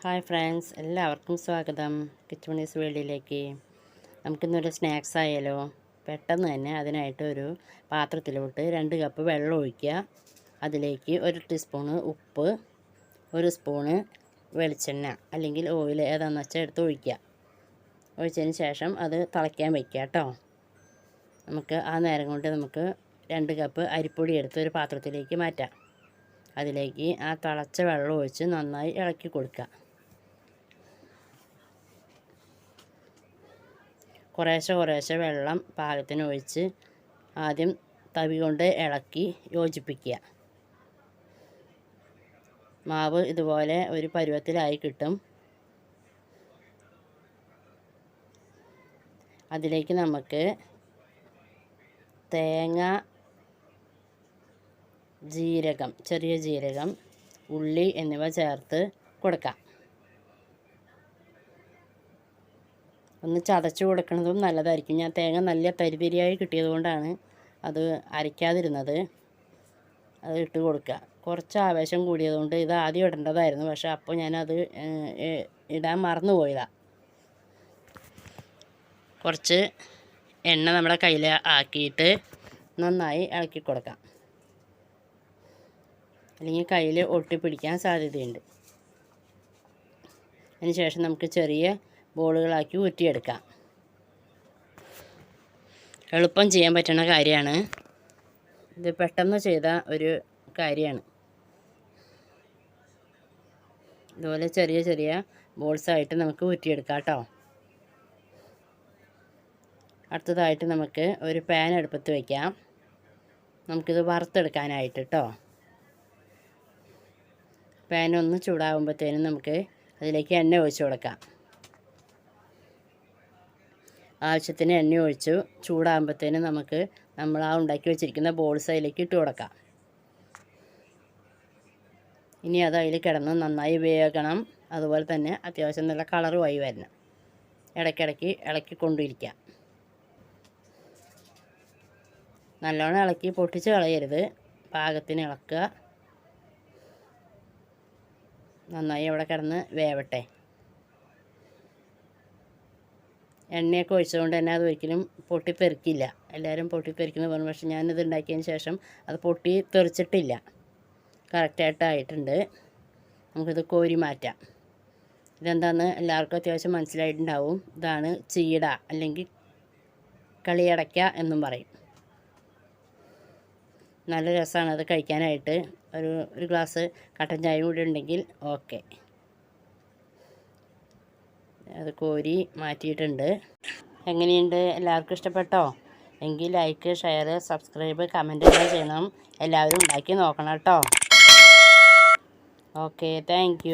Hi friends എല്ലാവർക്കും സ്വാഗതം. കിച്ചുമണീസ് വേൾഡിലേക്ക്. നമുക്കിന്നൊരു സ്നാക്സ് ആയാലോ? പെട്ടെന്ന് തന്നെ അതിനായിട്ട് ഒരു പാത്രത്തിലോട്ട് രണ്ട് കപ്പ് വെള്ളം ഒഴിക്കുക. അതിലേക്ക് ഒരു ടീസ്പൂണ് ഉപ്പ് ഒരു സ്പൂണ് വെളിച്ചെണ്ണ അല്ലെങ്കിൽ ഓയിൽ ഏതാണെന്ന് വെച്ചാൽ എടുത്ത് ഒഴിക്കുക. ഒഴിച്ചതിന് ശേഷം അത് തിളയ്ക്കാൻ വയ്ക്കുക കേട്ടോ. നമുക്ക് ആ നേരം കൊണ്ട് നമുക്ക് രണ്ട് കപ്പ് അരിപ്പൊടി എടുത്ത് ഒരു പാത്രത്തിലേക്ക് മാറ്റാം. അതിലേക്ക് ആ തിളച്ച വെള്ളം ഒഴിച്ച് നന്നായി ഇളക്കി കൊടുക്കുക. കുറേശ്ശെ കുറേശ്ശെ വെള്ളം പാകത്തിന് ഒഴിച്ച് ആദ്യം തവി കൊണ്ട് ഇളക്കി യോജിപ്പിക്കുക. മാവ് ഇതുപോലെ ഒരു പരുവത്തിലായി കിട്ടും. അതിലേക്ക് നമുക്ക് തേങ്ങ ജീരകം ചെറിയ ജീരകം ഉള്ളി എന്നിവ ചേർത്ത് കൊടുക്കാം. ഒന്ന് ചതച്ച് കൊടുക്കുന്നതും നല്ലതായിരിക്കും. ഞാൻ തേങ്ങ നല്ല തരിതരിയായി കിട്ടിയതുകൊണ്ടാണ് അത് അരയ്ക്കാതിരുന്നത്. അത് ഇട്ട് കൊടുക്കുക കുറച്ച് ആവേശം കൂടിയതുകൊണ്ട് ഇത് ആദ്യം ഇടേണ്ടതായിരുന്നു. പക്ഷേ അപ്പോൾ ഞാനത് ഇടാൻ മറന്നുപോയതാണ് കുറച്ച് എണ്ണ നമ്മുടെ കയ്യിൽ ആക്കിയിട്ട് നന്നായി ഇളക്കി കൊടുക്കാം. അല്ലെങ്കിൽ കയ്യിൽ ഒട്ടിപ്പിടിക്കാൻ സാധ്യതയുണ്ട്. അതിന് ശേഷം നമുക്ക് ചെറിയ ബോളുകളാക്കി ഊറ്റിയെടുക്കാം. എളുപ്പം ചെയ്യാൻ പറ്റുന്ന കാര്യമാണ്. ഇത് പെട്ടെന്ന് ചെയ്ത ഒരു കാര്യമാണ്. ഇതുപോലെ ചെറിയ ചെറിയ ബോൾസായിട്ട് നമുക്ക് ഊറ്റിയെടുക്കാം കേട്ടോ. അടുത്തതായിട്ട് നമുക്ക് ഒരു പാൻ അടുപ്പത്ത് വയ്ക്കാം നമുക്കിത് വറുത്തെടുക്കാനായിട്ട് കേട്ടോ. പാൻ ഒന്ന് ചൂടാകുമ്പോഴത്തേനും നമുക്ക് അതിലേക്ക് എണ്ണ ഒഴിച്ച് കൊടുക്കാം. ആവശ്യത്തിന് എണ്ണ ഒഴിച്ചു ചൂടാകുമ്പോഴത്തേനും നമുക്ക് നമ്മൾ ആ ഉണ്ടാക്കി വെച്ചിരിക്കുന്ന ബോൾസ് അതിലേക്ക് ഇട്ട് കൊടുക്കാം. ഇനി അത് അതിൽ കിടന്ന് നന്നായി വേകണം. അതുപോലെ തന്നെ അത്യാവശ്യം നല്ല കളറുമായി വരണം. ഇടയ്ക്കിടയ്ക്ക് ഇളക്കി കൊണ്ടിരിക്കാം. നല്ലോണം ഇളക്കി പൊട്ടിച്ച് കളയരുത്. പാകത്തിന് ഇളക്കുക. നന്നായി അവിടെ കിടന്ന് വേവട്ടെ. എണ്ണയൊക്കെ ഒഴിച്ചതുകൊണ്ട് തന്നെ അത് ഒരിക്കലും പൊട്ടിത്തെറിക്കില്ല എല്ലാവരും പൊട്ടിത്തെറിക്കുന്നു പറഞ്ഞു. പക്ഷെ ഞാനിത് ഉണ്ടാക്കിയതിന് ശേഷം അത് പൊട്ടി തെറിച്ചിട്ടില്ല. കറക്റ്റായിട്ടായിട്ടുണ്ട് നമുക്കിത് കോരി മാറ്റാം. ഇതെന്താണെന്ന് എല്ലാവർക്കും അത്യാവശ്യം മനസ്സിലായിട്ടുണ്ടാവും. ഇതാണ് ചീട അല്ലെങ്കിൽ കളിയടയ്ക്ക എന്നും പറയും. നല്ല രസമാണ് അത് കഴിക്കാനായിട്ട്. ഒരു ഒരു ഗ്ലാസ് കട്ടൻ ചായ കൂടി ഉണ്ടെങ്കിൽ ഓക്കെ. അത് കോരി മാറ്റിയിട്ടുണ്ട്. എങ്ങനെയുണ്ട്? എല്ലാവർക്കും ഇഷ്ടപ്പെട്ടോ? എങ്കിൽ ലൈക്ക് ഷെയർ സബ്സ്ക്രൈബ് കമന്റ് എല്ലാം ചെയ്യണം. എല്ലാവരും ഉണ്ടാക്കി നോക്കണം കേട്ടോ. Okay thank